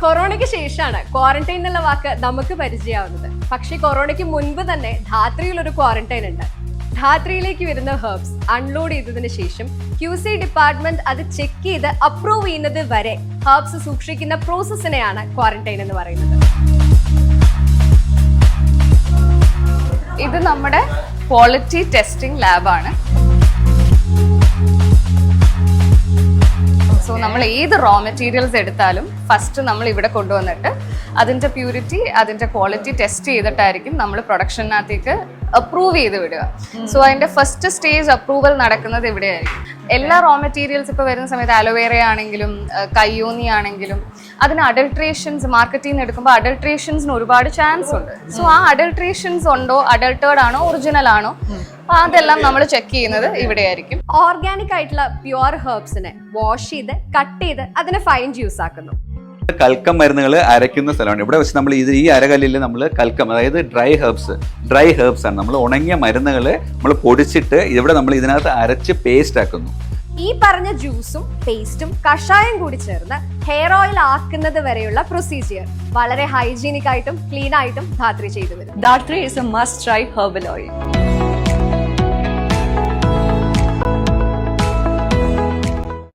കൊറോണയ്ക്ക് ശേഷമാണ് ക്വാറന്റൈൻ എന്നുള്ള വാക്ക് നമുക്ക് പരിചയമാവുന്നത് പക്ഷേ കൊറോണയ്ക്ക് മുൻപ് തന്നെ ധാത്രിയിൽ ഒരു ക്വാറന്റൈൻ ഉണ്ട്. ധാത്രിയിലേക്ക് വരുന്ന ഹെർബ്സ് അൺലോഡ് ചെയ്തതിന് ശേഷം ക്യു സി ഡിപ്പാർട്ട്മെന്റ് അത് ചെക്ക് ചെയ്ത് അപ്രൂവ് ചെയ്യുന്നത് വരെ ഹെർബ്സ് സൂക്ഷിക്കുന്ന പ്രോസസ്സിനെയാണ് ക്വാറന്റൈൻ എന്ന് പറയുന്നത്. ഇത് നമ്മുടെ ക്വാളിറ്റി ടെസ്റ്റിംഗ് ലാബാണ് സോ നമ്മൾ ഏത് റോ മെറ്റീരിയൽസ് എടുത്താലും ഫസ്റ്റ് നമ്മൾ ഇവിടെ കൊണ്ടുവന്നിട്ട് അതിന്റെ പ്യൂരിറ്റി അതിന്റെ ക്വാളിറ്റി ടെസ്റ്റ് ചെയ്തിട്ടായിരിക്കും നമ്മൾ പ്രൊഡക്ഷനകത്തേക്ക് അപ്രൂവ് ചെയ്ത് വിടുക. സോ അതിന്റെ ഫസ്റ്റ് സ്റ്റേജ് അപ്രൂവൽ നടക്കുന്നത് ഇവിടെയായിരിക്കും. എല്ലാ റോ മെറ്റീരിയൽസ് ഇപ്പോൾ വരുന്ന സമയത്ത് അലോവേറ ആണെങ്കിലും കയ്യോന്നി ആണെങ്കിലും അതിന് അഡൾട്രേഷൻസ് മാർക്കറ്റിൽ നിന്ന് എടുക്കുമ്പോൾ അഡൾട്രേഷൻസിന് ഒരുപാട് ചാൻസ് ഉണ്ട്. സോ ആ അഡൾട്രേഷൻസ് ഉണ്ടോ അഡൾട്ടേഡ് ആണോ ഒറിജിനൽ ആണോ അതെല്ലാം നമ്മൾ ചെക്ക് ചെയ്യുന്നത് ഇവിടെ ആയിരിക്കും ഓർഗാനിക് ആയിട്ടുള്ള പ്യുവർ ഹെർബ്സിനെ വാഷ് ചെയ്ത് കട്ട് ചെയ്ത് അതിനെ ഫൈൻ ജ്യൂസ് ആക്കുന്നു. കൽക്കം മരുന്നുകൾ അരയ്ക്കുന്ന സ്ഥലമാണ്. ഇവിടെ വെച്ച് നമ്മൾ ഇത് ഈ അരകല്ലിൽ നമ്മൾ കൽക്കം അതായത് ഡ്രൈ ഹെർബ്സ് ഡ്രൈ ഹെർബ്സ് ആണ്. നമ്മൾ ഉണങ്ങിയ മരുന്നുകൾ നമ്മൾ പൊടിച്ചിട്ട് ഇവിടെ നമ്മൾ ഇതിനകത്ത് അരച്ച് പേസ്റ്റ് ആക്കുന്നു. ഈ പറഞ്ഞ ജ്യൂസും പേസ്റ്റും കഷായം കൂടി ചേർന്ന് ഹെയർ ഓയിൽ ആക്കുന്നത് വരെയുള്ള പ്രൊസീജിയർ വളരെ ഹൈജീനിക് ആയിട്ടും ക്ലീൻ ആയിട്ടും ധാത്രി ചെയ്തു വരും Dhathri is a must try herbal oil.